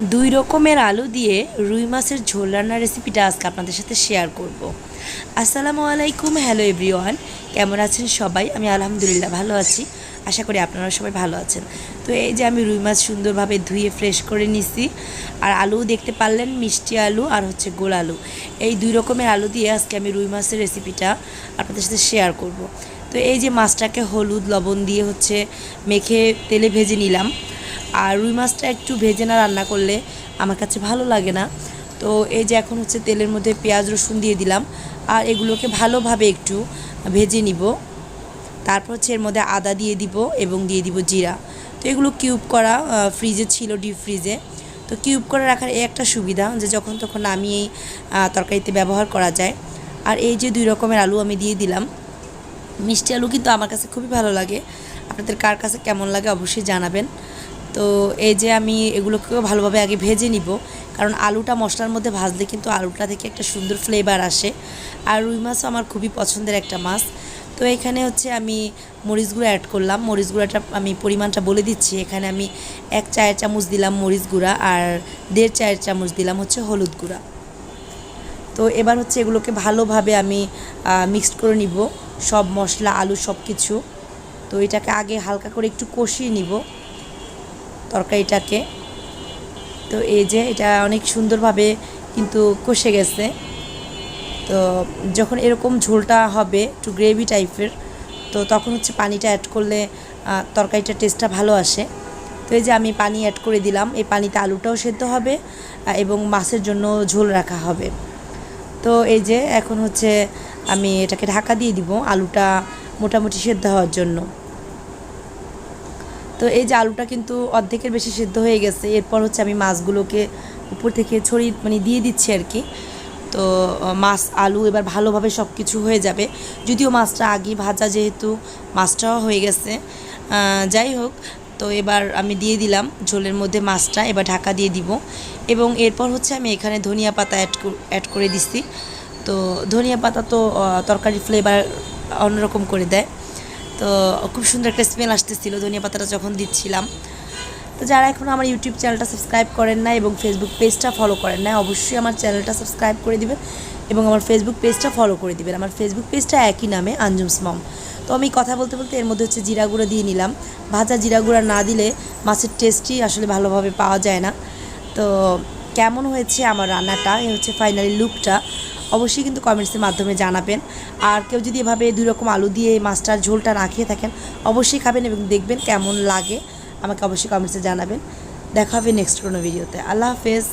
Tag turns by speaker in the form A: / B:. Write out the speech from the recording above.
A: দুই রকমের আলু দিয়ে রুই মাছের ঝোল রান্নার রেসিপিটা আজকে আপনাদের সাথে শেয়ার করব। আসসালামু আলাইকুম হ্যালো এভরিওয়ান কেমন আছেন সবাই? আমি আলহামদুলিল্লাহ ভালো আছি। আশা করি আপনারা সবাই ভালো আছেন। তো এই যে আমি রুই মাছ সুন্দরভাবে ধুয়ে ফ্রেশ করে নিছি, আর আলু দেখতে পারলেন, মিষ্টি আলু আর হচ্ছে গোল আলু। এই দুই রকমের আলু দিয়ে আজকে আমি রুই মাছের রেসিপিটা আপনাদের সাথে শেয়ার করব। তো এই যে মাছটাকে হলুদ লবণ দিয়ে হচ্ছে মেখে তেলে ভেজে নিলাম। আর রুই মাছটা একটু ভেজে না রান্না করলে আমার কাছে ভালো লাগে না। তো এই যে এখন হচ্ছে তেলের মধ্যে পেঁয়াজ, রসুন দিয়ে দিলাম। আর এগুলোকে ভালোভাবে একটু ভেজে নিব। তারপর হচ্ছে এর মধ্যে আদা দিয়ে দিব এবং দিয়ে দিব জিরা। তো এগুলো কিউব করা ফ্রিজে ছিল ডিপ ফ্রিজে। তো কিউব করে রাখার এই একটা সুবিধা যে যখন তখন আমি এই তরকারিতে ব্যবহার করা যায়। আর এই যে দুই রকমের আলু আমি দিয়ে দিলাম। মিষ্টি আলু কিন্তু আমার কাছে খুবই ভালো লাগে। আপনাদের কার কাছে কেমন লাগে অবশ্যই জানাবেন। তো এই যে আমি এগুলোকেও ভালোভাবে আগে ভেজে নিব। কারণ আলুটা মশলার মধ্যে ভাজলে কিন্তু আলুটা থেকে একটা সুন্দর ফ্লেভার আসে। আর রুই মাছও আমার খুবই পছন্দের একটা মাছ। তো এখানে হচ্ছে আমি মরিচ গুঁড়া অ্যাড করলাম। মরিচ গুঁড়াটা আমি পরিমাণটা বলে দিচ্ছি। এখানে আমি এক চায়ের চামচ দিলাম মরিচ গুঁড়া আর দেড় চায়ের চামচ দিলাম হচ্ছে হলুদ গুঁড়া। তো এবার হচ্ছে এগুলোকে ভালোভাবে আমি মিক্সড করে নিব। সব মশলা, আলু সব কিছু তো এটাকে আগে হালকা করে একটু কষিয়ে নিব। তরকারিটাকে। তো এই যে এটা অনেক সুন্দরভাবে কিন্তু কষে গেছে। তো যখন এরকম ঝোলটা হবে একটু গ্রেভি টাইপের তো তখন হচ্ছে পানিটা অ্যাড করলে তরকারিটার টেস্টটা ভালো আসে। তো এই যে আমি পানি অ্যাড করে দিলাম, এই পানিতে আলুটাও সেদ্ধ হবে এবং মাছের জন্য ঝোল রাখা হবে। তো এই যে এখন হচ্ছে আমি এটাকে ঢাকা দিয়ে দিব, আলুটা মোটামুটি সেদ্ধ হওয়ার জন্য। তো এই যে আলুটা কিন্তু অর্ধেকের বেশি সেদ্ধ হয়ে গেছে, এরপর হচ্ছে আমি মাছগুলোকে উপর থেকে ছড়িয়ে মানে দিয়ে দিচ্ছি আর কি। তো মাছ, আলু এবার ভালোভাবে সব কিছু হয়ে যাবে। যদিও মাছটা আগে ভাজা যেহেতু মাছটাও হয়ে গেছে যাই হোক, তো এবার আমি দিয়ে দিলাম ঝোলের মধ্যে মাছটা, এবার ঢাকা দিয়ে দিব। এবং এরপর হচ্ছে আমি এখানে ধনিয়া পাতা অ্যাড অ্যাড করে দিচ্ছি তো, ধনিয়া পাতা তো তরকারি ফ্লেভার অন্যরকম করে দেয়। তো খুব সুন্দর একটা স্মেল আসতেছিল, ধনিয়া পাতাটা যখন দিচ্ছিলাম। তো যারা এখনও আমার ইউটিউব চ্যানেলটা সাবস্ক্রাইব করেন না এবং ফেসবুক পেজটা ফলো করেন না অবশ্যই আমার চ্যানেলটা সাবস্ক্রাইব করে দিবেন এবং আমার ফেসবুক পেজটা ফলো করে দিবেন। আমার ফেসবুক পেজটা একই নামে আঞ্জুমস মম তো আমি কথা বলতে বলতে এর মধ্যে হচ্ছে জিরা গুঁড়ো দিয়ে নিলাম। ভাজা জিরা গুঁড়া না দিলে মাছের টেস্টই আসলে ভালোভাবে পাওয়া যায় না। তো কেমন হয়েছে আমার রান্নাটা? এই হচ্ছে ফাইনালি লুকটা অবশ্যই কিন্তু কমেন্টসের মাধ্যমে জানাবেন। আর কেউ যদি এভাবে দুই রকম আলু দিয়ে মাছটার ঝোলটা না খেয়ে থাকেন, অবশ্যই খাবেন এবং দেখবেন কেমন লাগে। আমাকে অবশ্যই কমেন্টসে জানাবেন। দেখা হবে নেক্সট কোনো ভিডিওতে আল্লাহ হাফেজ।